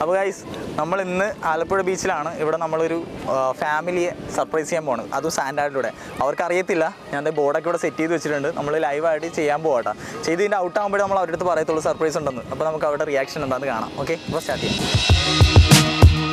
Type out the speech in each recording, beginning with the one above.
അപ്പോൾ ഗൈസ് നമ്മൾ ഇന്ന് ആലപ്പുഴ ബീച്ചിലാണ്. ഇവിടെ നമ്മളൊരു ഫാമിലിയെ സർപ്രൈസ് ചെയ്യാൻ പോകണം അതും സാൻഡാർഡിലൂടെ അവർക്ക് അറിയത്തില്ല. ഞാൻ ബോർഡൊക്കെ ഇവിടെ സെറ്റ് ചെയ്ത് വെച്ചിട്ടുണ്ട്. നമ്മൾ ലൈവായിട്ട് ചെയ്യാൻ പോകട്ടെ ചെയ്ത് ഇതിന്റെ ഔട്ട് ആകുമ്പോഴേ നമ്മൾ അവരുടെ അടുത്ത് പറയത്തുള്ളൂ സർപ്രൈസ് ഉണ്ടെന്ന്. അപ്പോൾ നമുക്ക് അവരുടെ റിയാക്ഷൻ ഉണ്ടെന്ന് കാണാം. ഓക്കെ അപ്പോൾ സ്റ്റാർട്ട് ചെയ്യാം.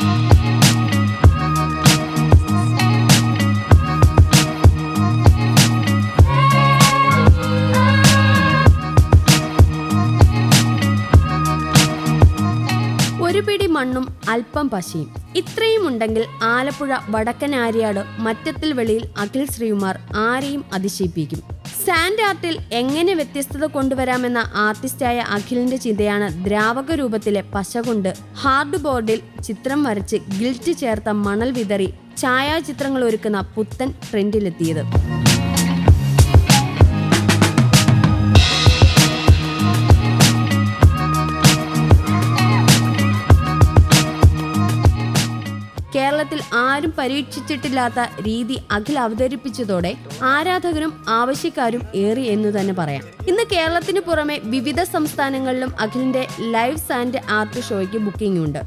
ഒരു പിടി മണ്ണും അല്പം പശയും. ഇത്രയും ഉണ്ടെങ്കിൽ ആലപ്പുഴ വടക്കൻ ആര്യാട് മറ്റത്തിൽ വെളിയിൽ അഖിൽ ശ്രീകുമാർ ആരെയും അതിശയിപ്പിക്കും. സാൻഡ് ആർട്ടിൽ എങ്ങനെ വ്യത്യസ്തത കൊണ്ടുവരാമെന്ന ആർട്ടിസ്റ്റായ അഖിലിന്റെ ചിന്തയാണ് ദ്രാവക രൂപത്തിലെ പശ കൊണ്ട് ഹാർഡ് ബോർഡിൽ ചിത്രം വരച്ച് ഗിൽറ്റ് ചേർത്ത മണൽ വിതറി ഛായാചിത്രങ്ങൾ ഒരുക്കുന്ന പുത്തൻ ട്രെൻഡിലെത്തിയത്. കേരളത്തിൽ ആരും പരീക്ഷിച്ചിട്ടില്ലാത്ത രീതി അഖിൽ അവതരിപ്പിച്ചതോടെ ആരാധകരും ആവശ്യക്കാരും ഏറി എന്ന് തന്നെ പറയാം. ഇന്ന് കേരളത്തിന് പുറമെ വിവിധ സംസ്ഥാനങ്ങളിലും അഖിലിന്റെ ലൈവ് സാൻഡ് ആർട്ട് ഷോയ്ക്ക് ബുക്കിംഗ് ഉണ്ട്.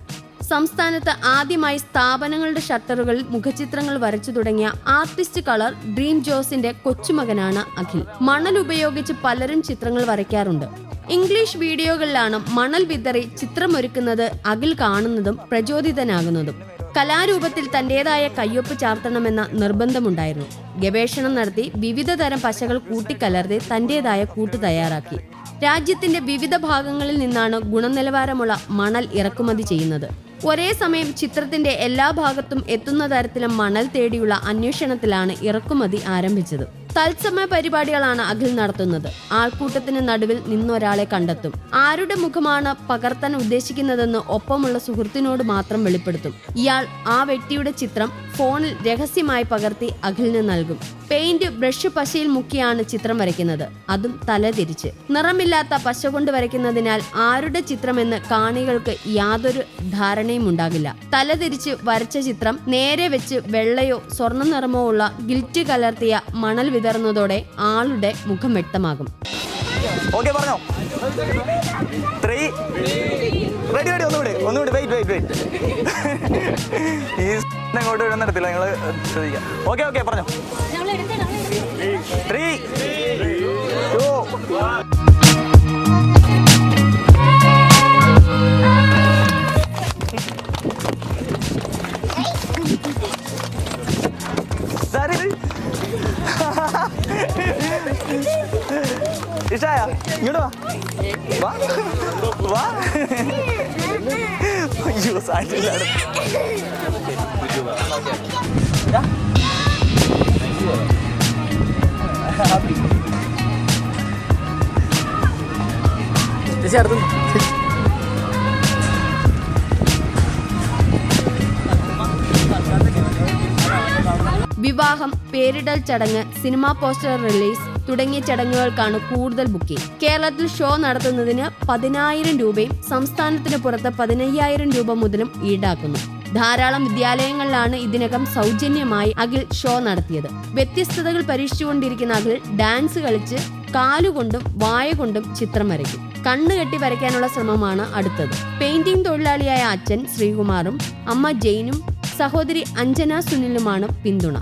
സംസ്ഥാനത്ത് ആദ്യമായി സ്ഥാപനങ്ങളുടെ ഷട്ടറുകളിൽ മുഖചിത്രങ്ങൾ വരച്ചു തുടങ്ങിയ ആർട്ടിസ്റ്റ് കളർ ഡ്രീം ജോസിന്റെ കൊച്ചുമകനാണ് അഖിൽ. മണൽ ഉപയോഗിച്ച് പലരും ചിത്രങ്ങൾ വരയ്ക്കാറുണ്ട്. ഇംഗ്ലീഷ് വീഡിയോകളിലാണ് മണൽ വിതറി ചിത്രമൊരുക്കുന്നത് അഖിൽ കാണുന്നതും പ്രചോദിതനാകുന്നതും. കലാരൂപത്തിൽ തന്റേതായ കയ്യൊപ്പ് ചാർത്തണമെന്ന നിർബന്ധമുണ്ടായിരുന്നു. ഗവേഷണം നടത്തി വിവിധ തരം പശകൾ കൂട്ടിക്കലർത്തി തന്റേതായ കൂട്ട് തയ്യാറാക്കി. രാജ്യത്തിന്റെ വിവിധ ഭാഗങ്ങളിൽ നിന്നാണ് ഗുണനിലവാരമുള്ള മണൽ ഇറക്കുമതി ചെയ്യുന്നത്. ഒരേ സമയം ചിത്രത്തിന്റെ എല്ലാ ഭാഗത്തും എത്തുന്ന തരത്തിലും മണൽ തേടിയുള്ള അന്വേഷണത്തിലാണ് ഇറക്കുമതി ആരംഭിച്ചത്. തത്സമയ പരിപാടികളാണ് അഖിൽ നടത്തുന്നത്. ആൾക്കൂട്ടത്തിന് നടുവിൽ നിന്നൊരാളെ കണ്ടെത്തും. ആരുടെ മുഖമാണ് പകർത്താൻ ഉദ്ദേശിക്കുന്നതെന്ന് ഒപ്പമുള്ള സുഹൃത്തിനോട് മാത്രം വെളിപ്പെടുത്തും. ഇയാൾ ആ വ്യക്തിയുടെ ചിത്രം ഫോണിൽ രഹസ്യമായി പകർത്തി അഖിലിന് നൽകും. പെയിന്റ് ബ്രഷ് പശയിൽ മുക്കിയാണ് ചിത്രം വരയ്ക്കുന്നത്. അതും തലതിരിച്ച്. നിറമില്ലാത്ത പശ കൊണ്ട് വരയ്ക്കുന്നതിനാൽ ആരുടെ ചിത്രമെന്ന് കാണികൾക്ക് യാതൊരു ധാരണയും ഉണ്ടാകില്ല. തലതിരിച്ച് വരച്ച ചിത്രം നേരെ വെച്ച് വെള്ളയോ സ്വർണ നിറമോ ഉള്ള ഗിൽറ്റ് കലർത്തിയ മണൽ വിതറുന്നതോടെ ആളുടെ മുഖം വ്യക്തമാകും. ഓക്കെ പറഞ്ഞോ. ത്രീ റെഡി റെഡി ഒന്നുകൂടി ഒന്നുകൂടി വെയിറ്റ് വെയിറ്റ് വെയിറ്റ് ഈ അങ്ങോട്ട് വിടുന്നിടത്തില്ല നിങ്ങൾ ശ്രദ്ധിക്കാം. ഓക്കെ ഓക്കെ പറഞ്ഞോ. ഇഷായ ഇങ്ങോട്ട് വാ. വാ. അയ്യോ ഹാപ്പി ചേച്ചി അടുത്ത് വിവാഹം പേരിടൽ ചടങ്ങ് സിനിമാ പോസ്റ്റർ റിലീസ് തുടങ്ങിയ ചടങ്ങുകൾക്കാണ് കൂടുതൽ ബുക്കിംഗ് കേരളത്തിൽ ഷോ നടത്തുന്നതിന് പതിനായിരം രൂപയും സംസ്ഥാനത്തിന് പുറത്ത് പതിനയ്യായിരം രൂപ മുതലും ഈടാക്കുന്നു. ധാരാളം വിദ്യാലയങ്ങളിലാണ് ഇതിനകം സൗജന്യമായി അഖിൽ ഷോ നടത്തിയത്. വ്യത്യസ്തതകൾ പരീക്ഷിച്ചുകൊണ്ടിരിക്കുന്ന അഖിൽ ഡാൻസ് കളിച്ച് കാലുകൊണ്ടും വായ കൊണ്ടും ചിത്രം വരയ്ക്കും. കണ്ണ് കെട്ടി വരയ്ക്കാനുള്ള ശ്രമമാണ് അടുത്തത്. പെയിന്റിംഗ് തൊഴിലാളിയായ അച്ഛൻ ശ്രീകുമാറും അമ്മ ജെയിനും സഹോദരി അഞ്ജന സുനിലുമാണ് പിന്തുണ.